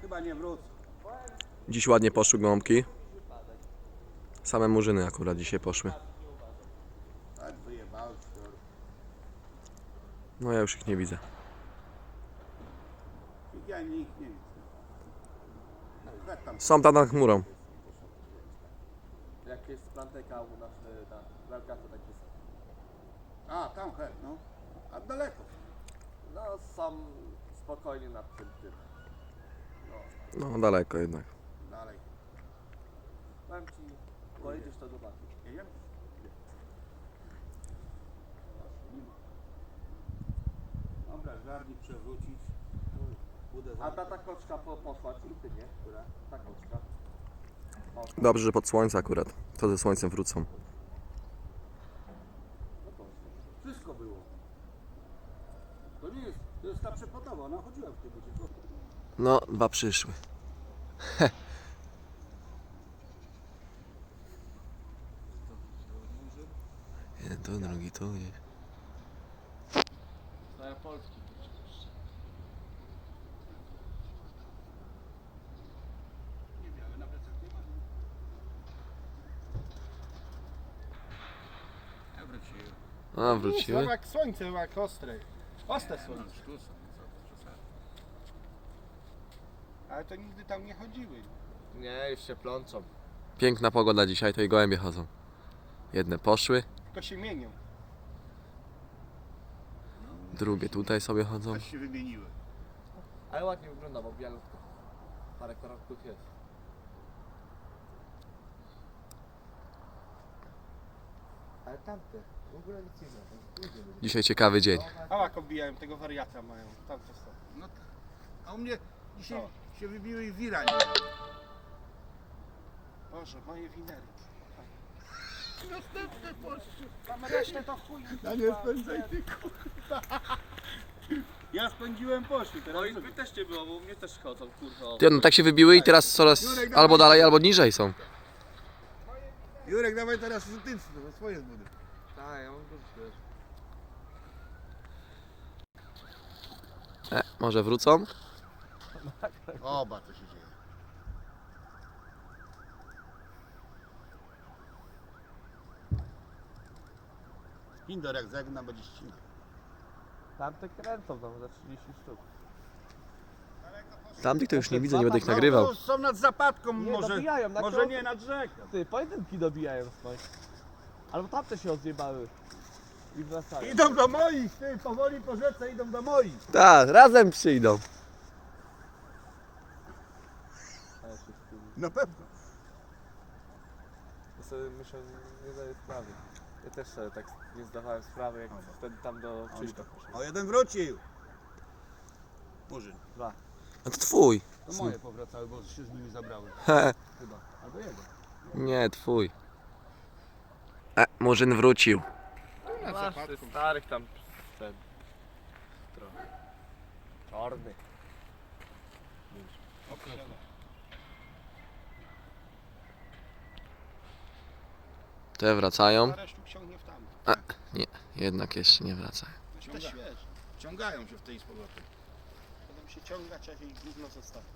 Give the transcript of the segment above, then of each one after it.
Chyba nie wrócą. Dziś ładnie poszły gąbki. Same murzyny akurat dzisiaj poszły. Tak to- No ja już ich nie widzę. Ja nie, ich nie widzę. Są tam nad chmurą. Jak jest plantyka u nas, ta belka to tak jest. A, tam no. A daleko. No są spokojnie nad tym tym. No, No daleko jednak. Dalej. powiem ci, pojedziesz to zobaczysz. Jedziemy? Dobra, żarnik przewrócić. Budę A ta ta koczka po, poszła ci, ty nie? Która? Ta koczka. Dobrze, że pod słońce akurat. To ze słońcem wrócą. no to Wszystko było. To nie jest, to jest ta przepotowa, ona chodziła w tym budzie. No, dwa przyszły. Jeden tu, drugi tu gdzieś. Staja Polski. Nie miałem na plecach nie ma. Ja wróciłem. A, wróciły. jak słońce, jak ostre. Ostre słońce. Ale to nigdy tam nie chodziły. Nie, już się plączą. Piękna pogoda dzisiaj, to i gołębie chodzą. Jedne poszły, Tylko się mienią. drugie tutaj sobie chodzą. Coś się wymieniły. Ale ładnie wygląda, bo bialutko. Parę korotków jest. Ale tamte, w ogóle nic nie ma. Dzisiaj ciekawy dzień. Ałak obijałem, tego wariata mają. Tam to są. No to, a u mnie dzisiaj O. się wybiły i wira nie ma. Boże, moje winerki. Następne poszły. Tam resztę to chuj. Ja nie spędzaj ty kurwa. Ja spędziłem poszły, teraz No i by też nie było, bo u mnie też chodzą, kurwa. Ty, no tak się wybiły i teraz coraz albo dalej, albo niżej są. Jurek, dawaj teraz sutycy, to swoje zbudy. Tak, ja mam. E, może wrócą? Oba co się dzieje. Indor jak zegna będzie ścinał. Tamte kręcą tam za 30 sztuk. Tamtych to już nie widzę, nie będę ich nagrywał. No, są nad zapadką, Nie, może, dobijają na może nie nad rzeką. Ty, pojedynki dobijają skądś. Albo tamte się odjebały. I wracają. Idą do moich, ty, powoli po rzece idą do moich. Tak, razem przyjdą. Ale się wkurwi. Na pewno. Ja sobie myślę, nie zdaję sprawy. Ja też sobie tak nie zdawałem sprawy, jak wtedy tam do Krzyśka poszedłem. O, jeden wrócił. Murzyn. Dwa. No to twój. To moje powracały, bo się z nimi zabrały. He, Chyba. Albo jego. nie, twój. E, Murzyn wrócił. Masz ty starych tam ten. Trochę. Czarny. Te wracają. Parę sztuk ciągnie w tam. Jednak jeszcze nie wracają. Znaczy to świeże. Ciągają się w tej z powrotem. Będą się ciągać, a jakieś gówno zostawi.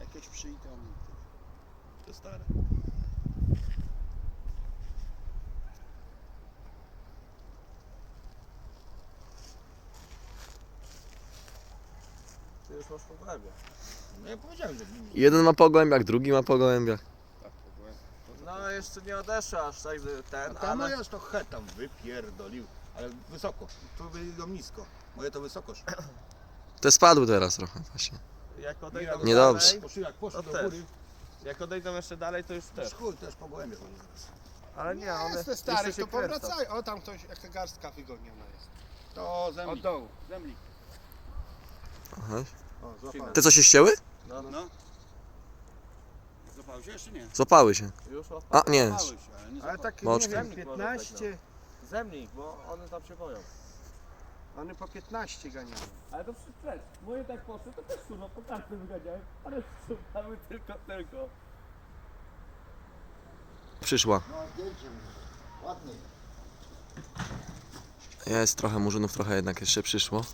Jakieś przyjdą. To stare. Ty już masz po głębie. No ja powiedziałem, że nimi. Jeden ma po gołębiach, drugi ma po No jeszcze nie odeszła aż tak że A ten, ta ale... moja to he tam wypierdolił. Ale wysoko. Tu idą nisko. Moje to wysoko szło. Te spadły teraz trochę właśnie. Jak odejdą Niedobrze. dalej, Poszły jak poszły No do też. góry. jak odejdą jeszcze dalej to już też. Chuj, też po gołębie chodzi zaraz. Ale nie, one Jest te jeszcze starych, się to kręcą. powracają. O, tam ktoś, jaka garstka wygoniona jest. To Od zemlik. dołu. Zemlik. Aha. O, złapałem. Te co się ścięły? No, no. No. Złapał się jeszcze nie? Złapały się. Już A, nie. Złapały się, ale nie Ale złapał. tak, Moczki. nie wiem, może być, 15, Zemnik, bo one tam się boją. one po 15 ganiają. Ale to przecież moje tak poszły, to też kurwa po karty wyganiałem, ale słuchały tylko, tylko. Przyszła. No. Jest trochę murzynów, trochę jednak jeszcze przyszło.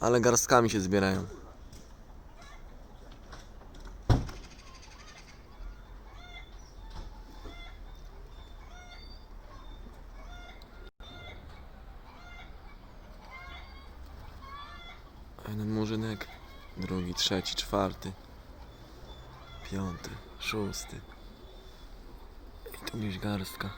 Ale garstkami się zbierają. Jeden murzynek, drugi, trzeci, czwarty, piąty, szósty. I tu gdzieś garstka.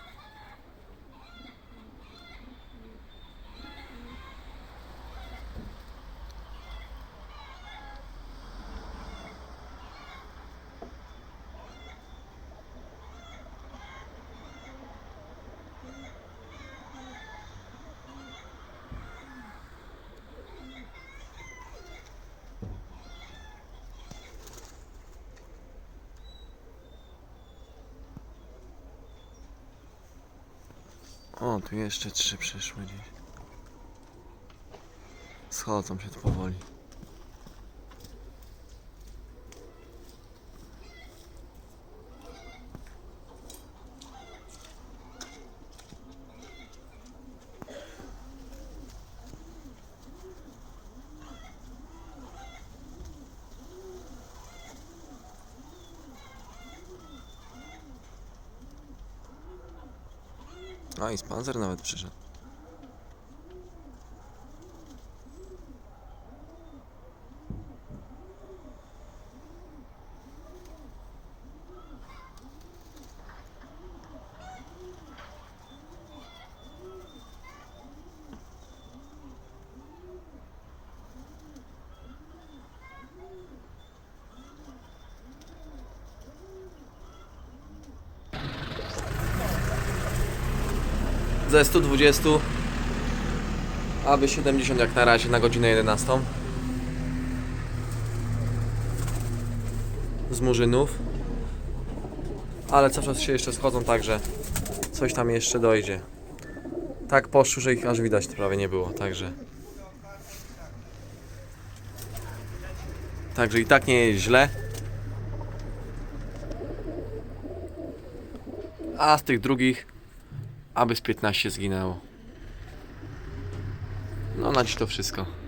O, tu jeszcze trzy przyszły gdzieś. Schodzą się tu powoli. A i spancer nawet przyszedł. Ze 120 aby 70 jak na razie na godzinę 11 z murzynów. Ale cały czas się jeszcze schodzą także coś tam jeszcze dojdzie. Tak poszło, że ich aż widać prawie nie było także. Także i tak nie jest źle. A z tych drugich aby z 15 zginęło. No na dziś to wszystko.